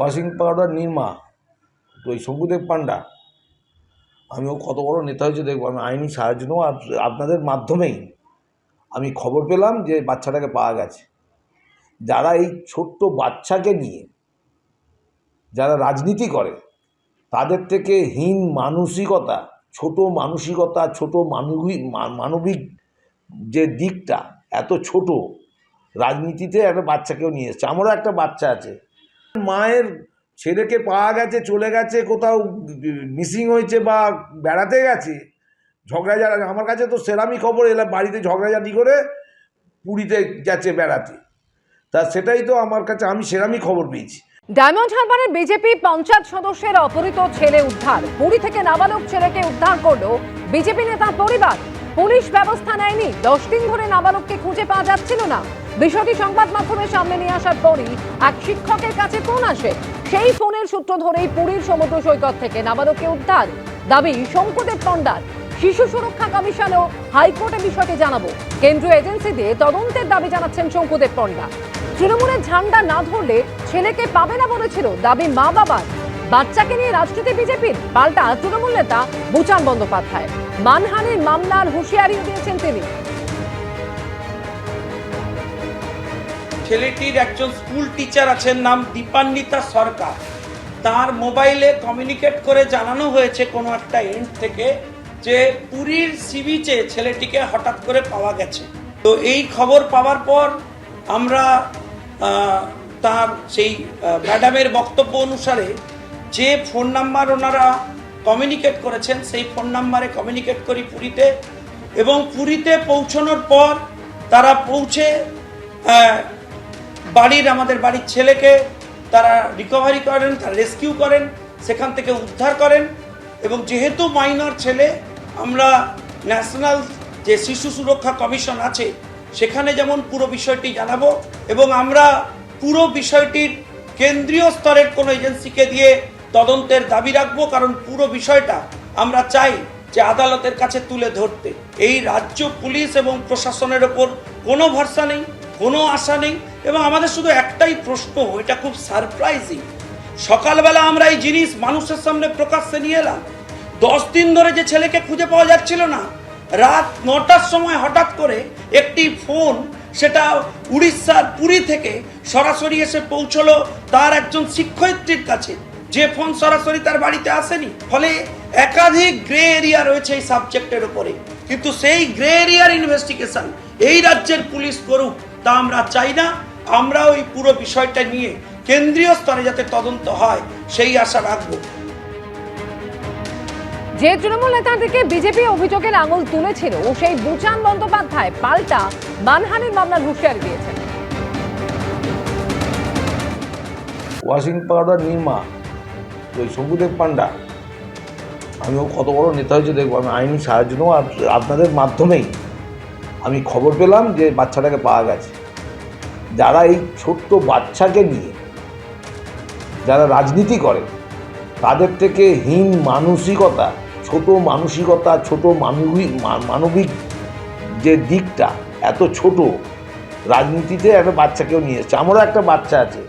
Washing powder Nirma তো ওই শঙ্কুদেব পান্ডা আমি ও কত বড় নেতা হয়েছে, দেখব, আমি আইনি সাহায্য নেব। আপনাদের মাধ্যমেই আমি খবর পেলাম যে বাচ্চাটাকে পাওয়া গেছে। যারা এই ছোট্ট বাচ্চাকে নিয়ে যারা রাজনীতি করে, তাদের থেকে হীন মানসিকতা, ছোট মানসিকতা, ছোট মানবিক মানবিক যে দিকটা এত ছোট, রাজনীতিতে একটা বাচ্চাকেও নিয়ে এসছে। আমারও একটা বাচ্চা আছে। মায়ের ছেলেকে পাওয়া গেছে, চলে গেছে, কোথাও মিসিং হয়েছে বা বেড়াতে গেছে ঝগড়াঝাড়ি আমার কাছে তো সেরামই খবর এলাম বাড়িতে ঝগড়াঝাটি করে পুরীতে যাচ্ছে বেড়াতে। তা সেটাই তো আমার কাছে, আমি সেরামই খবর পেয়েছি। ডায়মন্ড হারবারের বিজেপি পঞ্চায়েত সদস্যের অপহৃত ছেলে উদ্ধার। পুরী থেকে নাবালক ছেলেকে উদ্ধার করল বিজেপি নেতার পরিবার। পুলিশ ব্যবস্থা নেয়নি, দশ দিন ধরে নাবালককে খুঁজে পাওয়া যাচ্ছিল না। বিষয়টি সংবাদ মাধ্যমের সামনে নিয়ে আসার পরই এক শিক্ষকের কাছে ফোন আসে। সেই ফোনের সূত্র ধরেই পুরীর সমুদ্র সৈকত থেকে নাবালককে উদ্ধার। দাবি, শঙ্কুদেব পণ্ডার শিশু সুরক্ষা কমিশনও হাইকোর্টে বিষয়টি জানাব। কেন্দ্রীয় এজেন্সি দিয়ে তদন্তের দাবি জানাচ্ছেন শঙ্কুদেব পণ্ডা তৃণমূলের ঝান্ডা না ধরলে ছেলেকে পাবে না বলেছিল দাবি মা বাবার। বাচ্চাকে নিয়ে রাজনীতি বিজেপির পাল্টা তৃণমূল নেতা বুচান বন্দ্যোপাধ্যায়। মানহানির মামলার হুঁশিয়ারিও দিয়েছেন তিনি। ছেলেটির একজন স্কুল টিচার আছেন, নাম দীপান্বিতা সরকার। তার মোবাইলে কমিউনিকেট করে জানানো হয়েছে কোনো একটা এন্ড থেকে যে পুরীর সি বিচে ছেলেটিকে হঠাৎ করে পাওয়া গেছে। তো এই খবর পাওয়ার পর আমরা তার সেই ম্যাডামের বক্তব্য অনুসারে যে ফোন নাম্বার ওনারা কমিউনিকেট করেছেন, সেই ফোন নাম্বারে কমিউনিকেট করি পুরীতে এবং পুরীতে পৌঁছানোর পর তারা পৌঁছে বাড়ির আমাদের বাড়ির ছেলেকে তারা রিকভারি করেন, তারা রেস্কিউ করেন, সেখান থেকে উদ্ধার করেন এবং যেহেতু মাইনর ছেলে, আমরা ন্যাশনাল যে শিশু সুরক্ষা কমিশন আছে, সেখানে যেমন পুরো বিষয়টি জানাব এবং আমরা পুরো বিষয়টির কেন্দ্রীয় স্তরের কোনো এজেন্সিকে দিয়ে তদন্তের দাবি রাখব, কারণ পুরো বিষয়টা আমরা চাই যে আদালতের কাছে তুলে ধরতে। এই রাজ্য পুলিশ এবং প্রশাসনের ওপর কোনো ভরসা নেই। কোনো আশা নেই এবং আমাদের শুধু একটাই প্রশ্ন, এটা খুব সারপ্রাইজিং সকালবেলা আমরা এই জিনিস মানুষের সামনে প্রকাশ্যে নিয়ে এলাম। দশ দিন ধরে যে ছেলেকে খুঁজে পাওয়া যাচ্ছিল না, রাত নটার সময় হঠাৎ করে একটি ফোন, সেটা উড়িষ্যার পুরী থেকে সরাসরি এসে পৌঁছলো তার একজন শিক্ষয়িত্রীর কাছে। যে ফোন সরাসরি তার বাড়িতে আসেনি, ফলে একাধিক গ্রে এরিয়া রয়েছে এই সাবজেক্টের উপরে। কিন্তু সেই গ্রে এরিয়ার ইনভেস্টিগেশন এই রাজ্যের পুলিশ করুক তা আমরা চাই না। আমরা ওই পুরো বিষয়টা নিয়ে কেন্দ্রীয় স্তরে যাতে তদন্ত হয় সেই আশা রাখব। যে তৃণমূল নেতা থেকে বিজেপি অভিযোগের আঙুল তুলেছিল ও সেই বুচান বন্দ্যোপাধ্যায় পাল্টা মানহানির মামলার হুঁশিয়ারি দিয়েছেন। ওয়াশিং পাউডার নির্মা ওই শঙ্কুদেব পান্ডা আমি ও কত বড় নেতা হয়েছে দেখব আমি আইনি সাহায্য নেব আর আপনাদের মাধ্যমেই আমি খবর পেলাম যে বাচ্চাটাকে পাওয়া গেছে। যারা এই ছোট্ট বাচ্চাকে নিয়ে, যারা রাজনীতি করে, তাদের থেকে হীন মানসিকতা, ছোট মানসিকতা, ছোট মানবিক মানবিক যে দিকটা এত ছোট, রাজনীতিতে একটা বাচ্চাকেও নিয়ে এসছে। আমারও একটা বাচ্চা আছে।